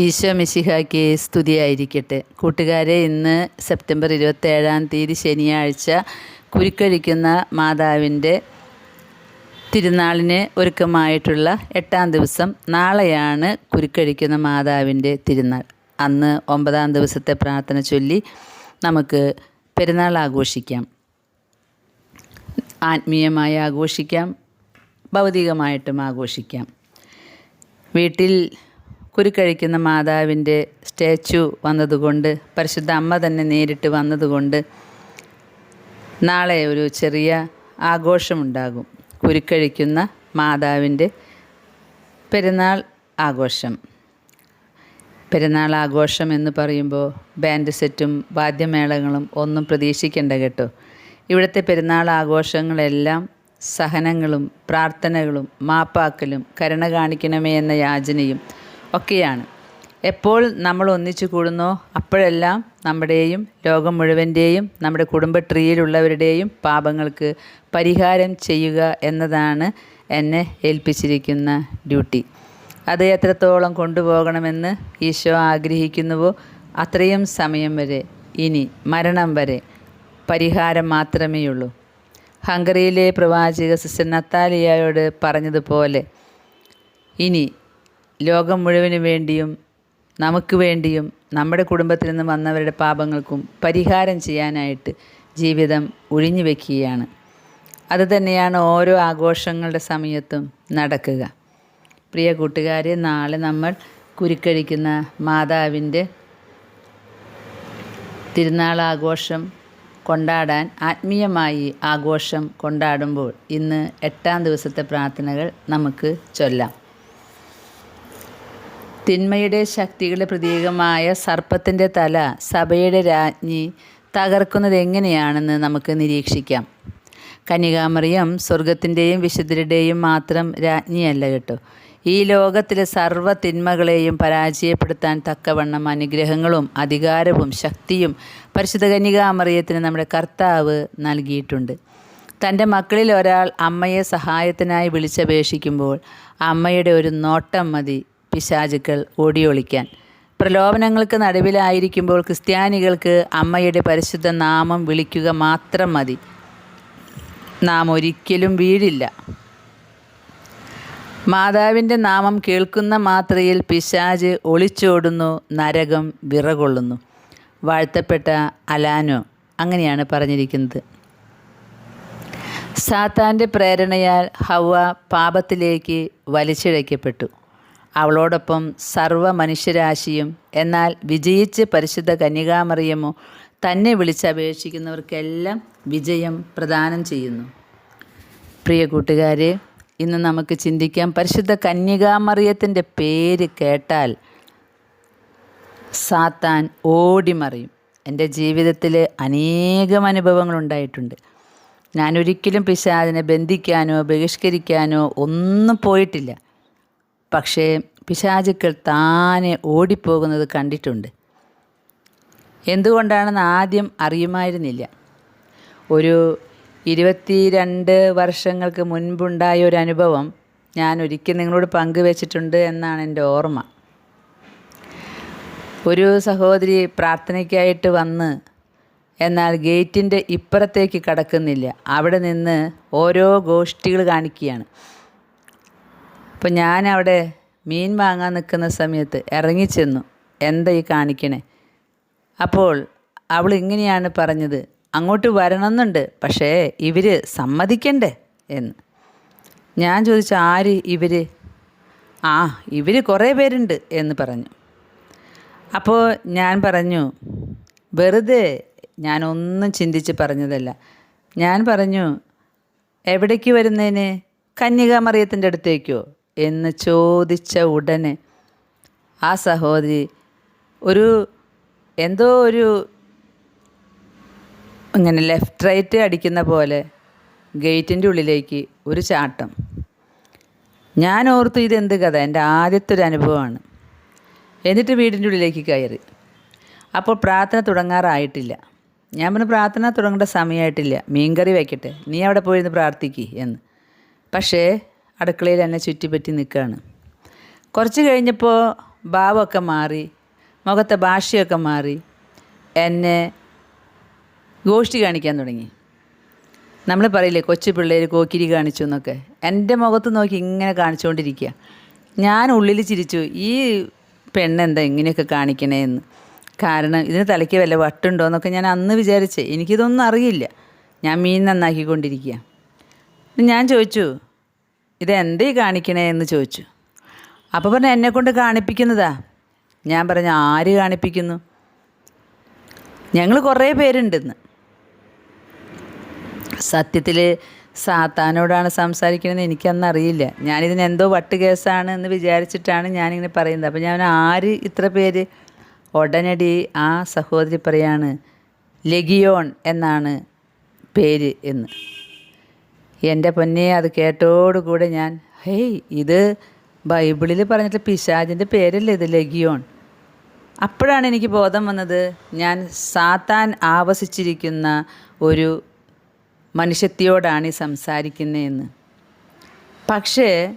ഈശോ മിശിഹാക്ക് സ്തുതിയായിരിക്കട്ടെ. കൂട്ടുകാരെ ഇന്ന് സെപ്റ്റംബർ ഇരുപത്തേഴാം തീയതി ശനിയാഴ്ച കുരുക്കഴിക്കുന്ന മാതാവിന്റെ തിരുനാളിന് ഒരുക്കമായിട്ടുള്ള എട്ടാം ദിവസം നാളെയാണ് കുരുക്കഴിക്കുന്ന മാതാവിന്റെ തിരുനാൾ. അന്ന് ഒമ്പതാം ദിവസത്തെ പ്രാർത്ഥന ചൊല്ലി നമുക്ക് പെരുന്നാൾ ആഘോഷിക്കാം. ആത്മീയമായി ആഘോഷിക്കാം. ഭൗതികമായിട്ടും ആഘോഷിക്കാം. വീട്ടിൽ കുരുക്കഴിക്കുന്ന മാതാവിന്റെ സ്റ്റാച്ചു വന്നതുകൊണ്ട് പരിശുദ്ധ അമ്മ തന്നെ നേരിട്ട് വന്നതുകൊണ്ട് നാളെ ഒരു ചെറിയ ആഘോഷമുണ്ടാകും. കുരുക്കഴിക്കുന്ന മാതാവിന്റെ പെരുന്നാൾ ആഘോഷം. പെരുന്നാൾ ആഘോഷം എന്ന് പറയുമ്പോൾ ബാൻഡ് സെറ്റും വാദ്യമേളങ്ങളും ഒന്നും പ്രതീക്ഷിക്കേണ്ട കേട്ടോ. ഇവിടുത്തെ പെരുന്നാൾ ആഘോഷങ്ങളെല്ലാം സഹനങ്ങളും പ്രാർത്ഥനകളും മാപ്പാക്കലും കരുണ കാണിക്കണമേ എന്ന യാചനയും ഒക്കെയാണ്. എപ്പോൾ നമ്മൾ ഒന്നിച്ചു കൂടുന്നോ അപ്പോഴെല്ലാം നമ്മുടെയും ലോകം മുഴുവന്റെയും നമ്മുടെ കുടുംബ ട്രീയിലുള്ളവരുടെയും പാപങ്ങൾക്ക് പരിഹാരം ചെയ്യുക എന്നതാണ് എന്നെ ഏൽപ്പിച്ചിരിക്കുന്ന ഡ്യൂട്ടി. അത് എത്രത്തോളം കൊണ്ടുപോകണമെന്ന് ഈശോ ആഗ്രഹിക്കുന്നുവോ അത്രയും സമയം വരെ ഇനി മരണം വരെ പരിഹാരം മാത്രമേ ഉള്ളൂ ഹംഗറിയിലെ പ്രവാചക സിസ്റ്റർ നത്താലിയയോട് പറഞ്ഞതുപോലെ ഇനി ലോകം മുഴുവൻ വേണ്ടിയും നമുക്ക് വേണ്ടിയും നമ്മുടെ കുടുംബത്തിൽ നിന്ന് വന്നവരുടെ പാപങ്ങൾക്കും പരിഹാരം ചെയ്യാനായിട്ട് ജീവിതം ഒഴിഞ്ഞു വയ്ക്കുകയാണ് അതുതന്നെയാണ് ഓരോ ആഘോഷങ്ങളുടെ സമയത്തും നടക്കുക. പ്രിയ കൂട്ടുകാരെ നാളെ നമ്മൾ കുരുക്കഴിക്കുന്ന മാതാവിന്റെ തിരുനാൾ ആഘോഷം കൊണ്ടാടാൻ ആത്മീയമായി ആഘോഷം കൊണ്ടാടുമ്പോൾ ഇന്ന് എട്ടാം ദിവസത്തെ പ്രാർത്ഥനകൾ നമുക്ക് ചൊല്ലാം. തിന്മയുടെ ശക്തികളുടെ പ്രതീകമായ സർപ്പത്തിന്റെ തല സഭയുടെ രാജ്ഞി തകർക്കുന്നത് എങ്ങനെയാണെന്ന് നമുക്ക് നിരീക്ഷിക്കാം. കന്യകാമറിയം സ്വർഗത്തിന്റെയും വിശുദ്ധരുടെയും മാത്രം രാജ്ഞിയല്ല കേട്ടോ. ഈ ലോകത്തിലെ സർവ തിന്മകളെയും പരാജയപ്പെടുത്താൻ തക്കവണ്ണം അനുഗ്രഹങ്ങളും അധികാരവും ശക്തിയും പരിശുദ്ധ കന്യകാമറിയത്തിന് നമ്മുടെ കർത്താവ് നൽകിയിട്ടുണ്ട്. തന്റെ മക്കളിൽ ഒരാൾ അമ്മയെ സഹായത്തിനായി വിളിച്ചപേക്ഷിക്കുമ്പോൾ അമ്മയുടെ ഒരു നോട്ടം മതി പിശാചുക്കൾ ഓടിയൊളിക്കാൻ. പ്രലോഭനങ്ങൾക്ക് നടുവിലായിരിക്കുമ്പോൾ ക്രിസ്ത്യാനികൾക്ക് അമ്മയുടെ പരിശുദ്ധ നാമം വിളിക്കുക മാത്രം മതി. നാം ഒരിക്കലും വീഴില്ല. മാതാവിന്റെ നാമം കേൾക്കുന്ന മാത്രയിൽ പിശാജ് ഒളിച്ചോടുന്നു നരകം വിറകൊള്ളുന്നു. വാഴ്ത്തപ്പെട്ട അലാനോ അങ്ങനെയാണ് പറഞ്ഞിരിക്കുന്നത്. സാത്താന്റെ പ്രേരണയാൽ ഹവ പാപത്തിലേക്ക് വലിച്ചിഴയ്ക്കപ്പെട്ടു. അവളോടൊപ്പം സർവ മനുഷ്യരാശിയും എന്നാൽ വിജയിച്ച് പരിശുദ്ധ കന്യകാമറിയമോ തന്നെ വിളിച്ചപേക്ഷിക്കുന്നവർക്കെല്ലാം വിജയം പ്രദാനം ചെയ്യുന്നു. പ്രിയ കൂട്ടുകാരെ ഇന്ന് നമുക്ക് ചിന്തിക്കാം പരിശുദ്ധ കന്യകാമറിയത്തിന്റെ പേര് കേട്ടാൽ സാത്താൻ ഓടിമറിയും. എന്റെ ജീവിതത്തിൽ അനേകം അനുഭവങ്ങളുണ്ടായിട്ടുണ്ട്. ഞാനൊരിക്കലും പിശാദിനെ ബന്ധിക്കാനോ ബഹിഷ്കരിക്കാനോ ഒന്നും പോയിട്ടില്ല. പക്ഷേ പിശാചുക്കൾ താനെ ഓടിപ്പോകുന്നത് കണ്ടിട്ടുണ്ട്. എന്തുകൊണ്ടാണെന്ന് ആദ്യം അറിയുമായിരുന്നില്ല. ഒരു ഇരുപത്തിരണ്ട് വർഷങ്ങൾക്ക് മുൻപുണ്ടായ ഒരു അനുഭവം ഞാൻ ഒരിക്കൽ നിങ്ങളോട് പങ്കുവച്ചിട്ടുണ്ട് എന്നാണ് എന്റെ ഓർമ്മ. ഒരു സഹോദരി പ്രാർത്ഥനയ്ക്കായിട്ട് വന്ന് എന്നാൽ ഗേറ്റിന്റെ ഇപ്പുറത്തേക്ക് കടക്കുന്നില്ല. അവിടെ നിന്ന് ഓരോ ഗോഷ്ഠികൾ കാണിക്കുകയാണ്. അപ്പോൾ ഞാൻ അവിടെ മീൻ വാങ്ങാൻ നിൽക്കുന്ന സമയത്ത് ഇറങ്ങിച്ചെന്നു. എന്താ ഈ കാണിക്കണേ? അപ്പോൾ അവൾ ഇങ്ങനെയാണ് പറഞ്ഞത്. അങ്ങോട്ട് വരണമെന്നുണ്ട് പക്ഷേ ഇവർ സമ്മതിക്കണ്ടേ എന്ന്. ഞാൻ ചോദിച്ചു ആര് ഇവർ ആ ഇവർ കുറേ പേരുണ്ട് എന്ന് പറഞ്ഞു. അപ്പോൾ ഞാൻ പറഞ്ഞു വെറുതെ ഞാനൊന്നും ചിന്തിച്ച് പറഞ്ഞതല്ല. ഞാൻ പറഞ്ഞു എവിടേക്ക് വരുന്നതിന് കന്യകാമറിയത്തിന്റെ അടുത്തേക്കോ? എന്ന് ചോദിച്ച ഉടനെ ആ സഹോദരി ഒരു എന്തോ ഒരു ഇങ്ങനെ ലെഫ്റ്റ് റൈറ്റ് അടിക്കുന്ന പോലെ ഗേറ്റിന്റെ ഉള്ളിലേക്ക് ഒരു ചാട്ടം. ഞാൻ ഓർത്തു ഇതെന്ത് കഥ? എന്റെ ആദ്യത്തെ ഒരു അനുഭവമാണ്. എന്നിട്ട് വീടിന്റെ ഉള്ളിലേക്ക് കയറി. അപ്പോൾ പ്രാർത്ഥന തുടങ്ങാറായിട്ടില്ല. ഞാൻ പറഞ്ഞു പ്രാർത്ഥന തുടങ്ങേണ്ട സമയമായിട്ടില്ല. മീൻകറി വയ്ക്കട്ടെ നീ അവിടെ പോയിരുന്ന് പ്രാർത്ഥിക്കുക എന്ന്. പക്ഷേ അടുക്കളയിൽ എന്നെ ചുറ്റിപ്പറ്റി നിൽക്കുകയാണ്. കുറച്ച് കഴിഞ്ഞപ്പോൾ ഭാവമൊക്കെ മാറി മുഖത്തെ ഭാഷയൊക്കെ മാറി എന്നെ ഗോഷ്ടി കാണിക്കാൻ തുടങ്ങി. നമ്മൾ പറയില്ലേ കൊച്ചു പിള്ളേർ കോക്കിരി കാണിച്ചു എന്നൊക്കെ. എന്റെ മുഖത്ത് നോക്കി ഇങ്ങനെ കാണിച്ചുകൊണ്ടിരിക്കുക. ഞാൻ ഉള്ളിൽ ചിരിച്ചു ഈ പെണ്ണെന്താ ഇങ്ങനെയൊക്കെ കാണിക്കണേ എന്ന്. കാരണം ഇതിന് തലയ്ക്ക് വല്ല വട്ടുണ്ടോ എന്നൊക്കെ ഞാൻ അന്ന് വിചാരിച്ചേ. എനിക്കിതൊന്നും അറിയില്ല. ഞാൻ മീൻ നന്നാക്കിക്കൊണ്ടിരിക്കുക. ഞാൻ ചോദിച്ചു ഇതെന്തേ കാണിക്കണേ എന്ന് ചോദിച്ചു. അപ്പോൾ പറഞ്ഞു എന്നെ കൊണ്ട് കാണിപ്പിക്കുന്നതാ? ഞാൻ പറഞ്ഞു ആര് കാണിപ്പിക്കുന്നു? ഞങ്ങൾ കുറേ പേരുണ്ടെന്ന്. സത്യത്തിൽ സാത്താനോടാണ് സംസാരിക്കണമെന്ന് എനിക്കന്നറിയില്ല. ഞാനിതിന് എന്തോ വട്ട് കേസാണ് എന്ന് വിചാരിച്ചിട്ടാണ് ഞാനിങ്ങനെ പറയുന്നത്. അപ്പോൾ ഞാൻ ആര് ഇത്ര പേര്? ഉടനടി ആ സഹോദരി പറയാണ് ലെഗിയോൺ എന്നാണ് പേര് എന്ന്. എന്റെ പൊന്നെ അത് കേട്ടോടുകൂടെ ഞാൻ ഹേയ് ഇത് ബൈബിളിൽ പറഞ്ഞിട്ട് പിശാജിന്റെ പേരല്ലേ ഇത് ലഗിയോൺ? അപ്പോഴാണ് എനിക്ക് ബോധം വന്നത് ഞാൻ സാത്താൻ ആവസിച്ചിരിക്കുന്ന ഒരു മനുഷ്യത്തിയോടാണ് ഈ സംസാരിക്കുന്നതെന്ന് പക്ഷേ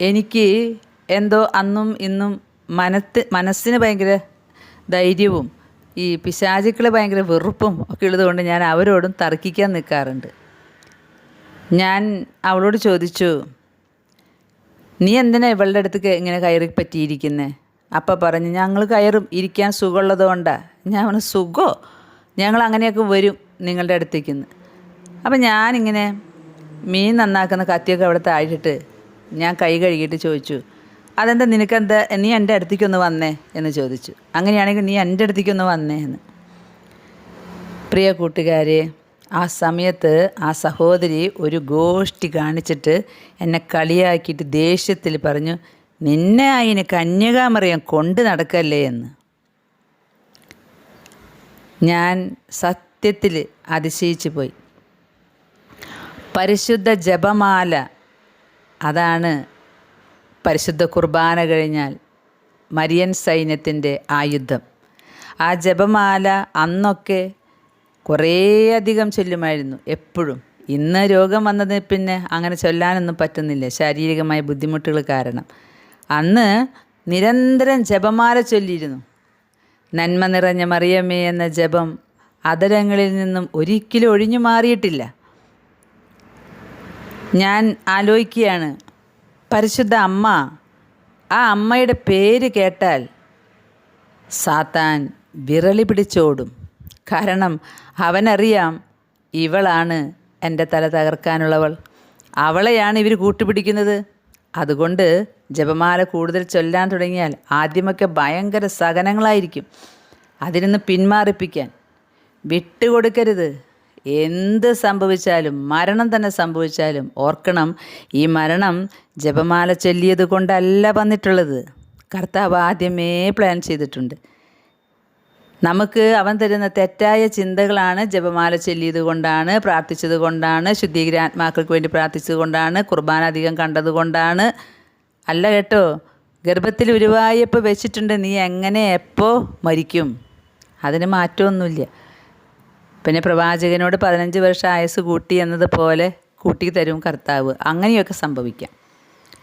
എനിക്ക് എന്തോ അന്നും ഇന്നും മനത്ത് മനസ്സിന് ഭയങ്കര ധൈര്യവും ഈ പിശാചുക്കളെ ഭയങ്കര വെറുപ്പും ഒക്കെ ഉള്ളതുകൊണ്ട് ഞാൻ അവരോടും തർക്കിക്കാൻ നിൽക്കാറുണ്ട്. ഞാൻ അവളോട് ചോദിച്ചു നീ എന്തിനാ ഇവളുടെ അടുത്തേക്ക് ഇങ്ങനെ കയറി പറ്റിയിരിക്കുന്നത് അപ്പം പറഞ്ഞു ഞങ്ങൾ കയറും ഇരിക്കാൻ സുഖമുള്ളത് കൊണ്ടാണ് ഞാൻ പറഞ്ഞു സുഖമോ ഞങ്ങൾ അങ്ങനെയൊക്കെ വരും നിങ്ങളുടെ അടുത്തേക്ക് നിന്ന് അപ്പം ഞാനിങ്ങനെ മീൻ നന്നാക്കുന്ന കത്തിയൊക്കെ അവിടെ താഴിട്ട് ഞാൻ കൈ കഴുകിയിട്ട് ചോദിച്ചു അതെന്താ നിനക്കെന്താ നീ എന്റെ അടുത്തേക്കൊന്ന് വന്നേ? എന്ന് ചോദിച്ചു. അങ്ങനെയാണെങ്കിൽ നീ എന്റെ അടുത്തേക്കൊന്ന് വന്നേ എന്ന് പ്രിയ കൂട്ടുകാരെ ആ സമയത്ത് ആ സഹോദരി ഒരു ഗോഷ്ടി കാണിച്ചിട്ട് എന്നെ കളിയാക്കിയിട്ട് ദേഷ്യത്തിൽ പറഞ്ഞു നിന്നെ അതിന് കന്യകാമറിയം കൊണ്ട് നടക്കല്ലേ എന്ന്. ഞാൻ സത്യത്തിൽ അതിശയിച്ചു പോയി. പരിശുദ്ധ ജപമാല അതാണ് പരിശുദ്ധ കുർബാന കഴിഞ്ഞാൽ മരിയൻ സൈന്യത്തിന്റെ ആയുധം. ആ ജപമാല അന്നൊക്കെ കുറേയധികം ചൊല്ലുമായിരുന്നു എപ്പോഴും. ഇന്ന് രോഗം വന്നതിന് പിന്നെ അങ്ങനെ ചൊല്ലാനൊന്നും പറ്റുന്നില്ല ശാരീരികമായ ബുദ്ധിമുട്ടുകൾ കാരണം. അന്ന് നിരന്തരം ജപമാല ചൊല്ലിയിരുന്നു. നന്മ നിറഞ്ഞ മറിയമ്മേ എന്ന ജപം അതരങ്ങളിൽ നിന്നും ഒരിക്കലും ഒഴിഞ്ഞു മാറിയിട്ടില്ല. ഞാൻ ആലോചിക്കുകയാണ് പരിശുദ്ധ അമ്മ ആ അമ്മയുടെ പേര് കേട്ടാൽ സാത്താൻ വിരളി പിടിച്ചോടും. കാരണം അവനറിയാം ഇവളാണ് എന്റെ തല തകർക്കാനുള്ളവൾ. അവളെയാണ് ഇവർ കൂട്ടുപിടിക്കുന്നത്. അതുകൊണ്ട് ജപമാല കൂടുതൽ ചൊല്ലാൻ തുടങ്ങിയാൽ ആദ്യമൊക്കെ ഭയങ്കര സഹനങ്ങളായിരിക്കും. അതിനൊന്ന് പിന്മാറിപ്പിക്കാൻ. വിട്ടുകൊടുക്കരുത്. എന്ത് സംഭവിച്ചാലും മരണം തന്നെ സംഭവിച്ചാലും ഓർക്കണം ഈ മരണം ജപമാല ചൊല്ലിയത് കൊണ്ടല്ല വന്നിട്ടുള്ളത്. കർത്താവ് ആദ്യമേ പ്ലാൻ ചെയ്തിട്ടുണ്ട്. നമുക്ക് അവൻ തരുന്ന തെറ്റായ ചിന്തകളാണ് ജപമാല ചൊല്ലിയത് കൊണ്ടാണ് പ്രാർത്ഥിച്ചത് കൊണ്ടാണ് ശുദ്ധീകരാത്മാക്കൾക്ക് വേണ്ടി പ്രാർത്ഥിച്ചത് കൊണ്ടാണ് കുർബാന അധികം കണ്ടത് കൊണ്ടാണ്. അല്ല കേട്ടോ ഗർഭത്തിൽ ഉരുവായപ്പോൾ വെച്ചിട്ടുണ്ട് നീ എങ്ങനെ എപ്പോൾ മരിക്കും? അതിന് മാറ്റമൊന്നുമില്ല. പിന്നെ പ്രവാചകനോട് പതിനഞ്ച് വർഷം ആയുസ് കൂട്ടി എന്നതുപോലെ കൂട്ടി തരും കർത്താവ്. അങ്ങനെയൊക്കെ സംഭവിക്കാം.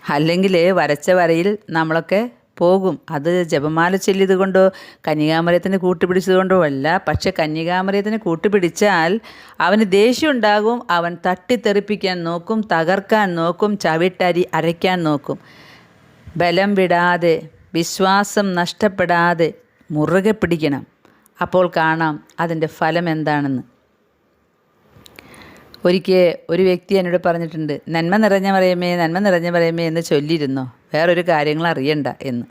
അല്ലെങ്കിൽ വരച്ച വരയിൽ നമ്മളൊക്കെ പോകും. അത് ജപമാല ചൊല്ലിയത് കൊണ്ടോ കന്യകാമരത്തിന് കൂട്ടുപിടിച്ചത് കൊണ്ടോ അല്ല. പക്ഷെ കന്യകാമരത്തിന് കൂട്ടുപിടിച്ചാൽ അവന് ദേഷ്യം ഉണ്ടാകും അവൻ തട്ടിത്തെറിപ്പിക്കാൻ നോക്കും തകർക്കാൻ നോക്കും ചവിട്ടരി അരയ്ക്കാൻ നോക്കും. ബലം വിടാതെ വിശ്വാസം നഷ്ടപ്പെടാതെ മുറുകെ പിടിക്കണം. അപ്പോൾ കാണാം അതിന്റെ ഫലം എന്താണെന്ന് ഒരിക്കൽ ഒരു വ്യക്തി എന്നോട് പറഞ്ഞിട്ടുണ്ട് നന്മ നിറഞ്ഞ പറയുമേ നന്മ നിറഞ്ഞ പറയുമേ എന്ന് ചൊല്ലിയിരുന്നോ. വേറൊരു കാര്യങ്ങൾ അറിയണ്ട എന്ന്.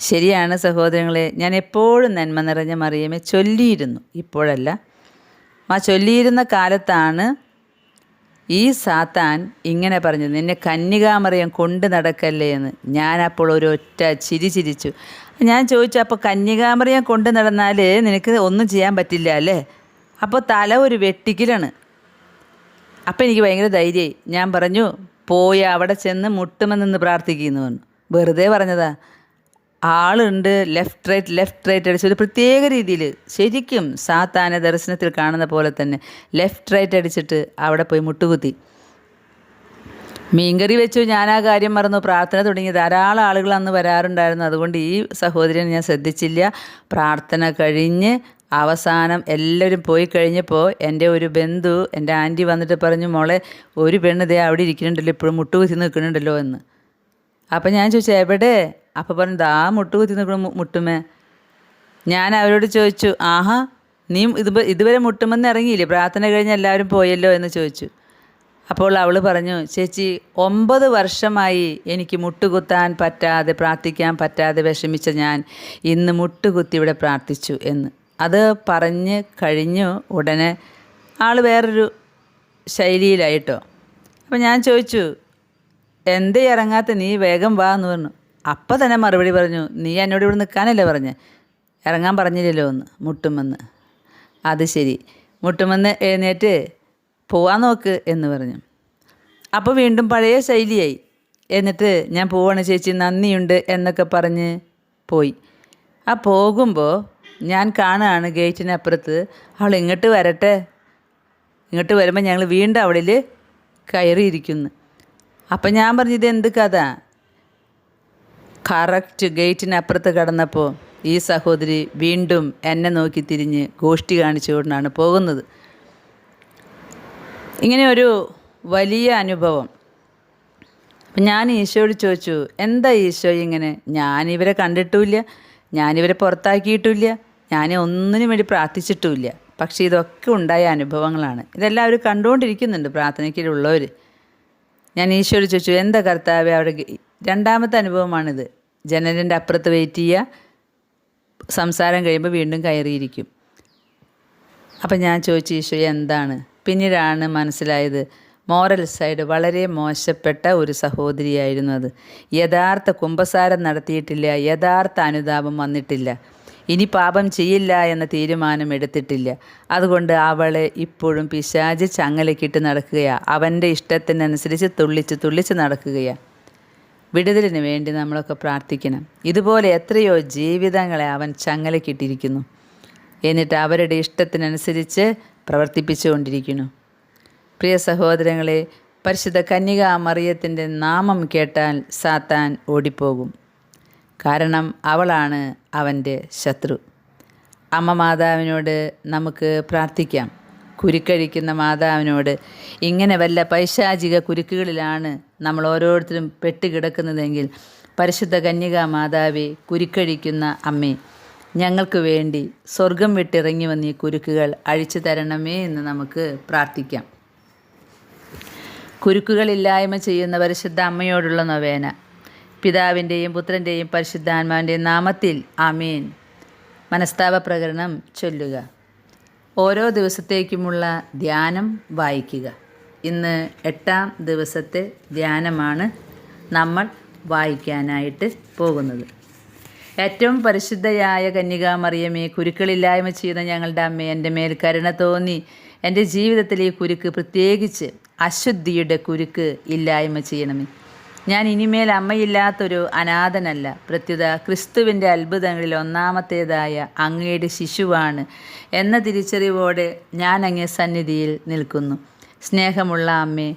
ശരിയാണ് സഹോദരങ്ങളെ ഞാൻ എപ്പോഴും നന്മ നിറഞ്ഞ മറിയമേ ചൊല്ലിയിരുന്നു. ഇപ്പോഴല്ല. ആ ചൊല്ലിയിരുന്ന കാലത്താണ് ഈ സാത്താൻ ഇങ്ങനെ പറഞ്ഞു നിന്നെ കന്യകാമറിയം കൊണ്ട് നടക്കല്ലേ എന്ന്. ഞാനപ്പോൾ ഒരു ഒറ്റ ചിരി ചിരിച്ചു. ഞാൻ ചോദിച്ചു അപ്പോൾ കന്യകാമറിയം കൊണ്ട് നടന്നാൽ നിനക്ക് ഒന്നും ചെയ്യാൻ പറ്റില്ല അല്ലേ? അപ്പോൾ തല ഒരു വെട്ടിക്കലാണ്. അപ്പം എനിക്ക് ഭയങ്കര ധൈര്യമായി. ഞാൻ പറഞ്ഞു പോയി അവിടെ ചെന്ന് മുട്ടുമെന്ന് പ്രാർത്ഥിക്കുന്നു പറഞ്ഞു. വെറുതെ പറഞ്ഞതാ. ആളുണ്ട് ലെഫ്റ്റ് റൈറ്റ് ലെഫ്റ്റ് റൈറ്റ് അടിച്ച് ഒരു പ്രത്യേക രീതിയിൽ ശരിക്കും സാത്താന ദർശനത്തിൽ കാണുന്ന പോലെ തന്നെ ലെഫ്റ്റ് റൈറ്റ് അടിച്ചിട്ട് അവിടെ പോയി മുട്ടുകുത്തി. മീൻകറി വെച്ചു ഞാൻ ആ കാര്യം മറന്നു പ്രാർത്ഥന തുടങ്ങി. ധാരാളം ആളുകൾ അന്ന് വരാറുണ്ടായിരുന്നു. അതുകൊണ്ട് ഈ സഹോദരനെ ഞാൻ ശ്രദ്ധിച്ചില്ല. പ്രാർത്ഥന കഴിഞ്ഞ് അവസാനം എല്ലാവരും പോയി കഴിഞ്ഞപ്പോൾ എന്റെ ഒരു ബന്ധു എന്റെ ആന്റി വന്നിട്ട് പറഞ്ഞു മോളെ ഒരു പെണ്ണ് ദേ അവിടെ ഇരിക്കുന്നുണ്ടല്ലോ ഇപ്പോഴും മുട്ടുകുത്തി നിൽക്കുന്നുണ്ടല്ലോ എന്ന്. അപ്പം ഞാൻ ചോദിച്ചു എവിടെ? അപ്പോൾ പറഞ്ഞു ദാ മുട്ടുകുത്തി നിൽക്കണം മുട്ടുമേ. ഞാൻ അവരോട് ചോദിച്ചു ആഹാ നീ ഇത് ഇതുവരെ മുട്ടുമെന്ന് ഇറങ്ങിയില്ലേ? പ്രാർത്ഥന കഴിഞ്ഞ് എല്ലാവരും പോയല്ലോ എന്ന് ചോദിച്ചു. അപ്പോൾ അവൾ പറഞ്ഞു ചേച്ചി ഒമ്പത് വർഷമായി എനിക്ക് മുട്ടുകുത്താൻ പറ്റാതെ പ്രാർത്ഥിക്കാൻ പറ്റാതെ വിഷമിച്ച ഞാൻ ഇന്ന് മുട്ടുകുത്തി ഇവിടെ പ്രാർത്ഥിച്ചു എന്ന്. അത് പറഞ്ഞ് കഴിഞ്ഞു ഉടനെ ആൾ വേറൊരു ശൈലിയിലായിട്ടോ. അപ്പോൾ ഞാൻ ചോദിച്ചു എന്ത് ഇറങ്ങാത്ത നീ വേഗം വാ എന്ന് പറഞ്ഞു. അപ്പം തന്നെ മറുപടി പറഞ്ഞു നീ എന്നോട് ഇവിടെ നിൽക്കാനല്ലേ പറഞ്ഞ്? ഇറങ്ങാൻ പറഞ്ഞില്ലല്ലോ ഒന്ന് മുട്ടുമെന്ന്. അത് ശരി മുട്ടുമെന്ന് എഴുന്നേറ്റ് പോവാൻ നോക്ക് എന്ന് പറഞ്ഞു. അപ്പോൾ വീണ്ടും പഴയ ശൈലിയായി. എന്നിട്ട് ഞാൻ പോവാണ് ചേച്ചി നന്ദിയുണ്ട് എന്നൊക്കെ പറഞ്ഞ് പോയി. ആ പോകുമ്പോൾ ഞാൻ കാണുകയാണ് ഗേറ്റിനപ്പുറത്ത്. അവൾ ഇങ്ങോട്ട് വരട്ടെ. ഇങ്ങോട്ട് വരുമ്പോൾ ഞങ്ങൾ വീണ്ടും അവളിൽ കയറിയിരിക്കുന്നു. അപ്പം ഞാൻ പറഞ്ഞു ഇത് എന്ത് കഥ? കറക്റ്റ് ഗേറ്റിനപ്പുറത്ത് കടന്നപ്പോൾ ഈ സഹോദരി വീണ്ടും എന്നെ നോക്കി തിരിഞ്ഞ് ഗോഷ്ടി കാണിച്ചുകൊണ്ടാണ് പോകുന്നത്. ഇങ്ങനെ ഒരു വലിയ അനുഭവം. അപ്പം ഞാൻ ഈശോയോട് ചോദിച്ചു എന്താ ഈശോ ഇങ്ങനെ? ഞാനിവരെ കണ്ടിട്ടുമില്ല. ഞാനിവരെ പുറത്താക്കിയിട്ടുമില്ല. ഞാൻ ഒന്നിനും വേണ്ടി പ്രാർത്ഥിച്ചിട്ടുമില്ല. പക്ഷേ ഇതൊക്കെ ഉണ്ടായ അനുഭവങ്ങളാണ്. ഇതെല്ലാം അവർ കണ്ടുകൊണ്ടിരിക്കുന്നുണ്ട് പ്രാർത്ഥനയ്ക്കുള്ളവർ ഞാൻ ഈശോയോട് ചോദിച്ചു എന്താ കർത്താവ് അവിടെ രണ്ടാമത്തെ അനുഭവമാണിത്. ജനലിന്റെ അപ്പുറത്ത് വെയിറ്റ് ചെയ്യുക. സംസാരം കഴിയുമ്പോൾ വീണ്ടും കയറിയിരിക്കും. അപ്പം ഞാൻ ചോദിച്ചു ഈശോ എന്താണ്? പിന്നീടാണ് മനസ്സിലായത് മോറൽ സൈഡ് വളരെ മോശപ്പെട്ട ഒരു സഹോദരിയായിരുന്നു അത്. യഥാർത്ഥ കുംഭസാരം നടത്തിയിട്ടില്ല യഥാർത്ഥ അനുതാപം വന്നിട്ടില്ല. ഇനി പാപം ചെയ്യില്ല എന്ന തീരുമാനം എടുത്തിട്ടില്ല. അതുകൊണ്ട് അവളെ ഇപ്പോഴും പിശാജ് ചങ്ങലക്കിട്ട് നടക്കുകയാണ് അവന്റെ ഇഷ്ടത്തിനനുസരിച്ച് തുള്ളിച്ച് തുള്ളിച്ച് നടക്കുകയാണ് വിടുതലിന് വേണ്ടി നമ്മളൊക്കെ പ്രാർത്ഥിക്കണം. ഇതുപോലെ എത്രയോ ജീവിതങ്ങളെ അവൻ ചങ്ങലക്കിട്ടിരിക്കുന്നു എന്നിട്ട് അവരുടെ ഇഷ്ടത്തിനനുസരിച്ച് പ്രവർത്തിപ്പിച്ചുകൊണ്ടിരിക്കുന്നു. പ്രിയ സഹോദരങ്ങളെ പരിശുദ്ധ കന്യക മറിയത്തിന്റെ നാമം കേട്ടാൽ സാത്താൻ ഓടിപ്പോകും. കാരണം അവളാണ് അവന്റെ ശത്രു. അമ്മ മാതാവിനോട് നമുക്ക് പ്രാർത്ഥിക്കാം. കുരുക്കഴിക്കുന്ന മാതാവിനോട് ഇങ്ങനെ വല്ല പൈശാചിക കുരുക്കുകളിലാണ് നമ്മൾ ഓരോരുത്തരും പെട്ടുകിടക്കുന്നതെങ്കിൽ പരിശുദ്ധ കന്യക മാതാവെ കുരുക്കഴിക്കുന്ന അമ്മേ ഞങ്ങൾക്ക് വേണ്ടി സ്വർഗം വിട്ടിറങ്ങി വന്ന ഈ കുരുക്കുകൾ അഴിച്ചു തരണമേ എന്ന് നമുക്ക് പ്രാർത്ഥിക്കാം. കുരുക്കുകളില്ലായ്മ ചെയ്യുന്ന പരിശുദ്ധ അമ്മയോടുള്ള നൊവേന. പിതാവിന്റെയും പുത്രന്റെയും പരിശുദ്ധാത്മാവിന്റെയും നാമത്തിൽ അമീൻ മനസ്താപ പ്രകരണം ചൊല്ലുക. ഓരോ ദിവസത്തേക്കുമുള്ള ധ്യാനം വായിക്കുക. ഇന്ന് എട്ടാം ദിവസത്തെ ധ്യാനമാണ് നമ്മൾ വായിക്കാനായിട്ട് പോകുന്നത്. ഏറ്റവും പരിശുദ്ധയായ കന്യകാമറിയമേ കുരുക്കളില്ലായ്മ ചെയ്യുന്ന ഞങ്ങളുടെ അമ്മ എന്റെ മേൽ കരുണ തോന്നി. എന്റെ ജീവിതത്തിലെ കുരുക്ക് പ്രത്യേകിച്ച് അശുദ്ധിയുടെ കുരുക്ക് ഇല്ലായ്മ ചെയ്യണമേ. ഞാൻ ഇനിമേൽ അമ്മയില്ലാത്തൊരു അനാഥനല്ല. പ്രത്യുത ക്രിസ്തുവിന്റെ അത്ഭുതങ്ങളിൽ ഒന്നാമത്തേതായ അങ്ങയുടെ ശിശുവാണ് എന്ന തിരിച്ചറിവോടെ ഞാൻ അങ്ങേ സന്നിധിയിൽ നിൽക്കുന്നു. സ്നേഹമുള്ള അമ്മേ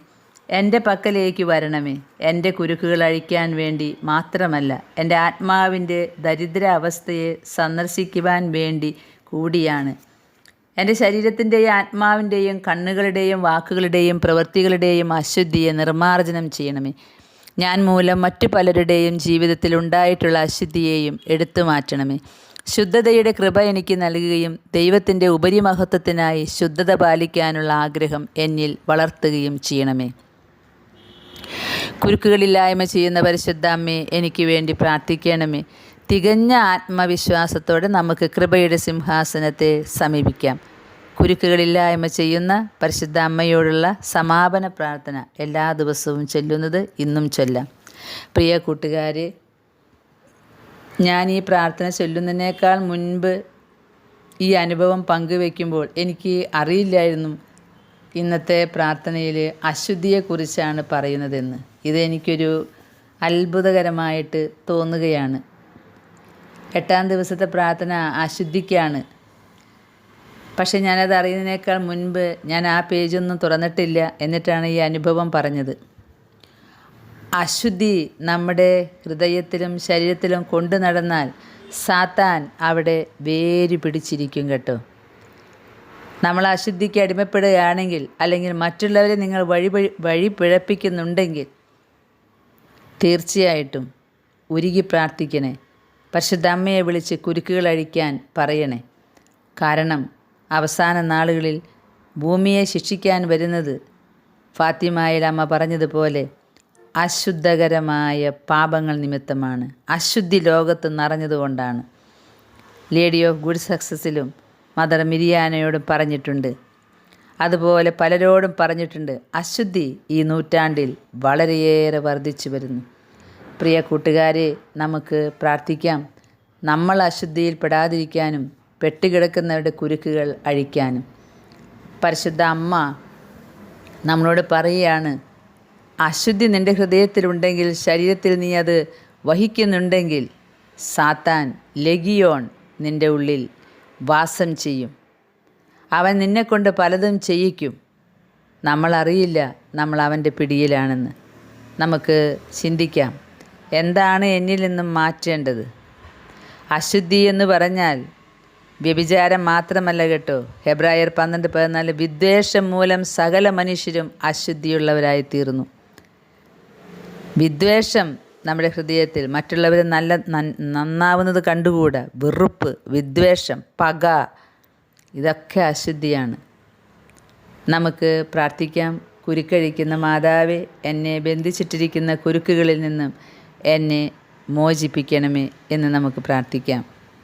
എന്റെ പക്കലേക്ക് വരണമേ. എന്റെ കുരുക്കുകൾ അഴിക്കാൻ വേണ്ടി മാത്രമല്ല എന്റെ ആത്മാവിന്റെ ദരിദ്ര അവസ്ഥയെ സന്ദർശിക്കുവാൻ വേണ്ടി കൂടിയാണ്. എന്റെ ശരീരത്തിന്റെയും ആത്മാവിന്റെയും കണ്ണുകളുടെയും വാക്കുകളുടെയും പ്രവൃത്തികളുടെയും അശുദ്ധിയെ നിർമ്മാർജനം ചെയ്യണമേ. ഞാൻ മൂലം മറ്റു പലരുടെയും ജീവിതത്തിൽ ഉണ്ടായിട്ടുള്ള അശുദ്ധിയെയും എടുത്തു മാറ്റണമേ. ശുദ്ധതയുടെ കൃപ എനിക്ക് നൽകുകയും ദൈവത്തിന്റെ ഉപരിമഹത്വത്തിനായി ശുദ്ധത പാലിക്കാനുള്ള ആഗ്രഹം എന്നിൽ വളർത്തുകയും ചെയ്യണമേ. കുരുക്കുകളില്ലായ്മ ചെയ്യുന്ന പരിശുദ്ധ അമ്മേ എനിക്ക് വേണ്ടി പ്രാർത്ഥിക്കണമേ. തികഞ്ഞ ആത്മവിശ്വാസത്തോടെ നമുക്ക് കൃപയുടെ സിംഹാസനത്തെ സമീപിക്കാം. കുരുക്കുകളില്ലായ്മ ചെയ്യുന്ന പരിശുദ്ധ അമ്മയോടുള്ള സമാപന പ്രാർത്ഥന എല്ലാ ദിവസവും ചൊല്ലുന്നത് ഇന്നും ചൊല്ലാം. പ്രിയ കൂട്ടുകാരെ ഞാൻ ഈ പ്രാർത്ഥന ചൊല്ലുന്നതിനേക്കാൾ മുൻപ് ഈ അനുഭവം പങ്കുവെക്കുമ്പോൾ എനിക്ക് അറിയില്ലായിരുന്നു ഇന്നത്തെ പ്രാർത്ഥനയിൽ അശുദ്ധിയെക്കുറിച്ചാണ് പറയുന്നതെന്ന്. ഇതെനിക്കൊരു അത്ഭുതകരമായിട്ട് തോന്നുകയാണ്. എട്ടാം ദിവസത്തെ പ്രാർത്ഥന അശുദ്ധിക്കാണ്. പക്ഷേ ഞാനത് അറിയുന്നതിനേക്കാൾ മുൻപ് ഞാൻ ആ പേജൊന്നും തുറന്നിട്ടില്ല എന്നിട്ടാണ് ഈ അനുഭവം പറഞ്ഞത്. അശുദ്ധി നമ്മുടെ ഹൃദയത്തിലും ശരീരത്തിലും കൊണ്ടു നടന്നാൽ സാത്താൻ അവിടെ വേര് പിടിച്ചിരിക്കും കേട്ടോ. നമ്മൾ അശുദ്ധിക്ക് അടിമപ്പെടുകയാണെങ്കിൽ അല്ലെങ്കിൽ മറ്റുള്ളവരെ നിങ്ങൾ വഴി വഴി പിഴപ്പിക്കുന്നുണ്ടെങ്കിൽ തീർച്ചയായിട്ടും ഉരുകി പ്രാർത്ഥിക്കണേ. പരിശുദ്ധ അമ്മയെ വിളിച്ച് കുരുക്കുകൾ അഴിക്കാൻ പറയണേ. കാരണം അവസാന നാളുകളിൽ ഭൂമിയെ ശിക്ഷിക്കാൻ വരുന്നത് ഫാത്തിമായിൽ അമ്മ പറഞ്ഞതുപോലെ അശുദ്ധകരമായ പാപങ്ങൾ നിമിത്തമാണ്. അശുദ്ധി ലോകത്ത് നിറഞ്ഞതുകൊണ്ടാണ്. ലേഡി ഓഫ് ഗുഡ് സക്സസിലും മദർ മിരിയാനയോടും പറഞ്ഞിട്ടുണ്ട്. അതുപോലെ പലരോടും പറഞ്ഞിട്ടുണ്ട്. അശുദ്ധി ഈ നൂറ്റാണ്ടിൽ വളരെയേറെ വർദ്ധിച്ചു വരുന്നു. പ്രിയ കൂട്ടുകാരെ നമുക്ക് പ്രാർത്ഥിക്കാം. നമ്മൾ അശുദ്ധിയിൽ പെടാതിരിക്കാനും പെട്ടുകിടക്കുന്നവരുടെ കുരുക്കുകൾ അഴിക്കാനും. പരിശുദ്ധ അമ്മ നമ്മളോട് പറയുകയാണ് അശുദ്ധി നിന്റെ ഹൃദയത്തിലുണ്ടെങ്കിൽ ശരീരത്തിൽ നീ അത് വഹിക്കുന്നുണ്ടെങ്കിൽ സാത്താൻ ലഗിയോൺ നിന്റെ ഉള്ളിൽ വാസം ചെയ്യും. അവൻ നിന്നെക്കൊണ്ട് പലതും ചെയ്യിക്കും. നമ്മളറിയില്ല നമ്മൾ അവന്റെ പിടിയിലാണെന്ന്. നമുക്ക് ചിന്തിക്കാം എന്താണ് എന്നിൽ നിന്നും മാറ്റേണ്ടത്? അശുദ്ധി എന്ന് പറഞ്ഞാൽ വ്യഭിചാരം മാത്രമല്ല കേട്ടോ. ഹെബ്രായർ പന്ത്രണ്ട് പതിനാല് വിദ്വേഷം മൂലം സകല മനുഷ്യരും അശുദ്ധിയുള്ളവരായി തീർന്നു വിദ്വേഷം നമ്മുടെ ഹൃദയത്തിൽ മറ്റുള്ളവർ നല്ല നന്നാവുന്നത് കണ്ടുകൂടാ. വെറുപ്പ് വിദ്വേഷം പക ഇതൊക്കെ അശുദ്ധിയാണ്. നമുക്ക് പ്രാർത്ഥിക്കാം. കുരുക്കഴിക്കുന്ന മാതാവെ എന്നെ ബന്ധിച്ചിട്ടിരിക്കുന്ന കുരുക്കുകളിൽ നിന്നും എന്നെ മോചിപ്പിക്കണമേ എന്ന് നമുക്ക് പ്രാർത്ഥിക്കാം.